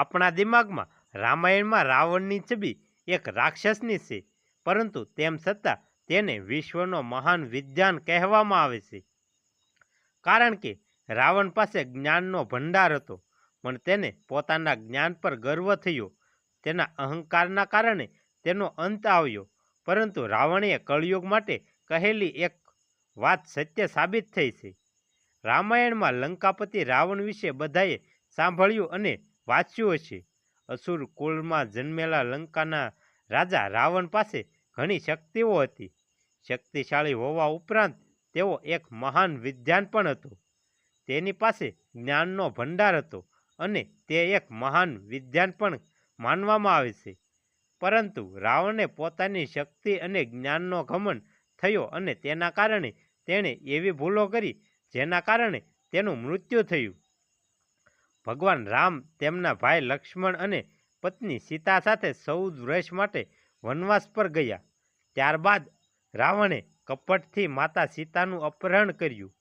આપણા દિમાગમાં રામાયણમાં રાવણની છબી એક રાક્ષસની છે, પરંતુ તેમ છતાં તેને વિશ્વનો મહાન વિદ્વાન કહેવામાં આવે છે. કારણ કે રાવણ પાસે જ્ઞાનનો ભંડાર હતો, પણ તેને પોતાના જ્ઞાન પર ગર્વ થયો. તેના અહંકારના કારણે તેનો અંત આવ્યો, પરંતુ રાવણે કળિયુગ માટે કહેલી એક વાત સત્ય સાબિત થઈ છે. રામાયણમાં લંકાપતિ રાવણ વિશે બધાએ સાંભળ્યું અને વાંચ્યું હશે. અસુર કુળમાં જન્મેલા લંકાના રાજા રાવણ પાસે ઘણી શક્તિઓ હતી. શક્તિશાળી હોવા ઉપરાંત તેઓ એક મહાન વિદ્વાન પણ હતો. તેની પાસે જ્ઞાનનો ભંડાર હતો અને તે એક મહાન વિદ્વાન પણ માનવામાં આવે છે. પરંતુ રાવણને પોતાની શક્તિ અને જ્ઞાનનો ઘમન થયો અને તેના કારણે તેણે એવી ભૂલો કરી જેના કારણે તેનું મૃત્યુ થયું. ભગવાન રામ, તેમના ભાઈ લક્ષ્મણ અને પત્ની સીતા સાથે ચૌદ વર્ષ માટે વનવાસ પર ગયા. ત્યારબાદ રાવણે કપટથી માતા સીતાનું અપહરણ કર્યું.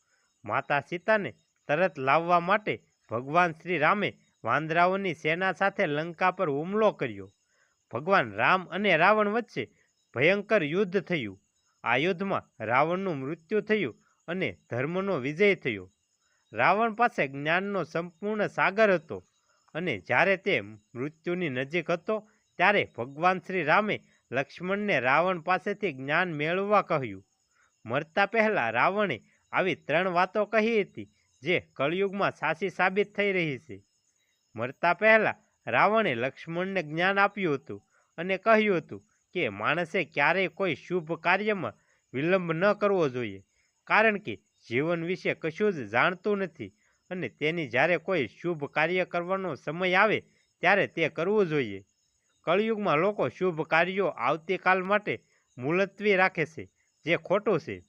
માતા સીતાને તરત લાવવા માટે ભગવાન શ્રી રામે વાંદરાઓની સેના સાથે લંકા પર હુમલો કર્યો. ભગવાન રામ અને રાવણ વચ્ચે ભયંકર યુદ્ધ થયું. આ યુદ્ધમાં રાવણનું મૃત્યુ થયું અને ધર્મનો વિજય થયો. રાવણ પાસે જ્ઞાનનો સંપૂર્ણ સાગર હતો અને જ્યારે તે મૃત્યુની નજીક હતો, ત્યારે ભગવાન શ્રી રામે લક્ષ્મણને રાવણ પાસેથી જ્ઞાન મેળવવા કહ્યું. મરતા પહેલાં રાવણે આવી ત્રણ વાતો કહી હતી, જે કળિયુગમાં સાચી સાબિત થઈ રહી છે. મરતા પહેલાં રાવણે લક્ષ્મણને જ્ઞાન આપ્યું હતું અને કહ્યું હતું કે માણસે ક્યારેય કોઈ શુભ કાર્યમાં વિલંબ ન કરવો જોઈએ, કારણ કે જીવન વિશે કશું જ જાણતું નથી અને તેની જ્યારે કોઈ શુભ કાર્ય કરવાનો સમય આવે, ત્યારે તે કરવું જોઈએ. કળિયુગમાં લોકો શુભ કાર્યો આવતીકાલ માટે મુલતવી રાખે છે, જે ખોટું છે.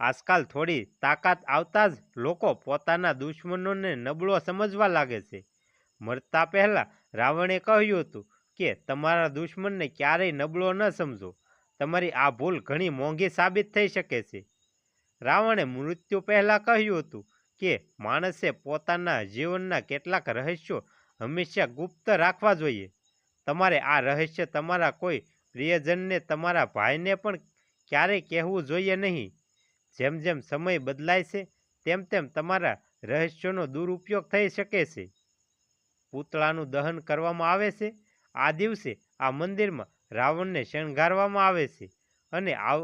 આજકાલ થોડી તાકાત આવતા જ લોકો પોતાના દુશ્મનોને નબળો સમજવા લાગે છે. મરતા પહેલાં રાવણે કહ્યું હતું કે, તમારા દુશ્મનને ક્યારેય નબળો ન સમજો. તમારી આ ભૂલ ઘણી મોંઘી સાબિત થઈ શકે છે. રાવણે મૃત્યુ પહેલાં કહ્યું હતું કે માણસે પોતાના જીવનના કેટલાક રહસ્યો હંમેશા ગુપ્ત રાખવા જોઈએ. તમારે આ રહસ્ય તમારા કોઈ પ્રિયજનને તમારા ભાઈને પણ ક્યારેય કહેવું જોઈએ નહીં. જેમ જેમ સમય બદલાય છે, તેમ તેમ તમારા રહસ્યોનો દુરુપયોગ થઈ શકે છે. પૂતળાનું દહન કરવામાં આવે છે. આ દિવસે આ મંદિરમાં રાવણને શણગારવામાં આવે છે અને આવ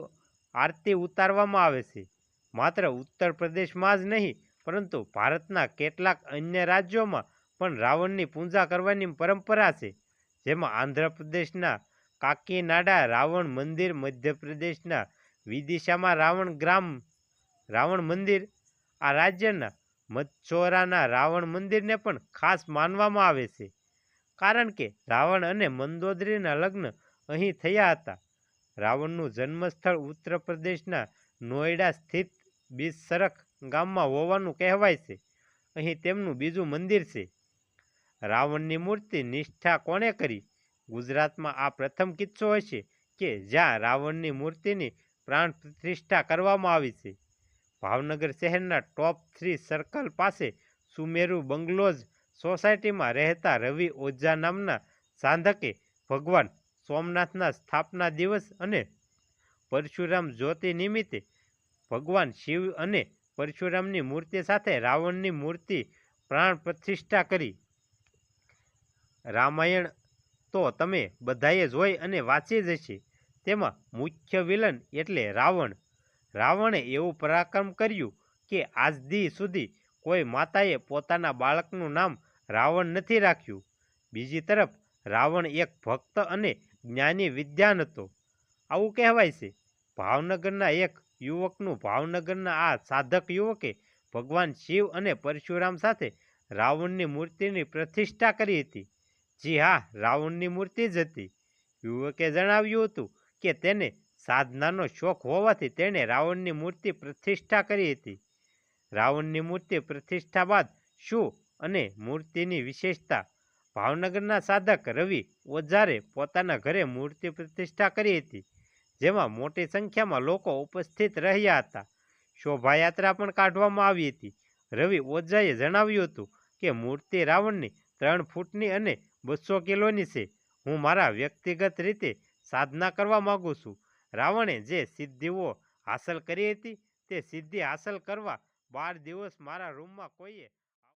આરતી ઉતારવામાં આવે છે. માત્ર ઉત્તર પ્રદેશમાં જ નહીં, પરંતુ ભારતના કેટલાક અન્ય રાજ્યોમાં પણ રાવણની પૂજા કરવાની પરંપરા છે, જેમાં આંધ્રપ્રદેશના કાકીનાડા રાવણ મંદિર મધ્યપ્રદેશના વિદિશામાં રાવણ ગ્રામ, રાવણ મંદિર, આ રાજ્યના મચ્છોરાના રાવણ મંદિરને પણ ખાસ માનવામાં આવે છે, કારણ કે રાવણ અને મંદોદરીના લગ્ન અહીં થયા હતા. રાવણનું જન્મસ્થળ ઉત્તર પ્રદેશના નોઈડા સ્થિત બિસરખ ગામમાં હોવાનું કહેવાય છે. અહીં તેમનું બીજું મંદિર છે. રાવણની મૂર્તિ નિષ્ઠા કોણે કરી? ગુજરાતમાં આ પ્રથમ કિસ્સો હશે કે જ્યાં રાવણની મૂર્તિની પ્રાણ પ્રતિષ્ઠા કરવામાં આવી છે. ભાવનગર શહેરના ટોપ થ્રી સર્કલ પાસે સુમેરુ બંગલોઝ સોસાયટીમાં રહેતા રવિ ઓઝા નામના સાંધકે ભગવાન સોમનાથના સ્થાપના દિવસ અને પરશુરામ જ્યોતિ નિમિત્તે ભગવાન શિવ અને પરશુરામની મૂર્તિ સાથે રાવણની મૂર્તિ પ્રાણ પ્રતિષ્ઠા કરી. રામાયણ તો તમે બધાએ જોઈ અને વાંચી જ છે તેમાં મુખ્ય વિલન એટલે રાવણ. રાવણે એવું પરાક્રમ કર્યું કે આજ દી સુધી કોઈ માતાએ પોતાના બાળકનું નામ રાવણ નથી રાખ્યું. બીજી તરફ, રાવણ એક ભક્ત અને જ્ઞાની વિદ્યાન હતો. આવું કહેવાય છે. ભાવનગરના એક યુવકનું ભાવનગરના આ સાધક યુવકે ભગવાન શિવ અને પરશુરામ સાથે રાવણની મૂર્તિની પ્રતિષ્ઠા કરી હતી. જી હા, રાવણની મૂર્તિ જ હતી. યુવકે જણાવ્યું હતું કે તેને સાધનાનો શોખ હોવાથી તેણે રાવણની મૂર્તિ પ્રતિષ્ઠા કરી હતી. રાવણની મૂર્તિ પ્રતિષ્ઠા બાદ શું અને મૂર્તિની વિશેષતા. ભાવનગરના સાધક રવિ ઓઝારે પોતાના ઘરે મૂર્તિ પ્રતિષ્ઠા કરી હતી. જેમાં મોટી સંખ્યામાં લોકો ઉપસ્થિત રહ્યા હતા. શોભાયાત્રા પણ કાઢવામાં આવી હતી. રવિ ઓઝાએ જણાવ્યું હતું કે, મૂર્તિ રાવણની ત્રણ ફૂટની અને બસો કિલોની છે. હું મારા વ્યક્તિગત રીતે સાધના કરવા માગું છું. રાવણે જે સિદ્ધિઓ હાંસલ કરી હતી, તે સિદ્ધિ હાંસલ કરવા બાર દિવસ મારા રૂમમાં કોઈએ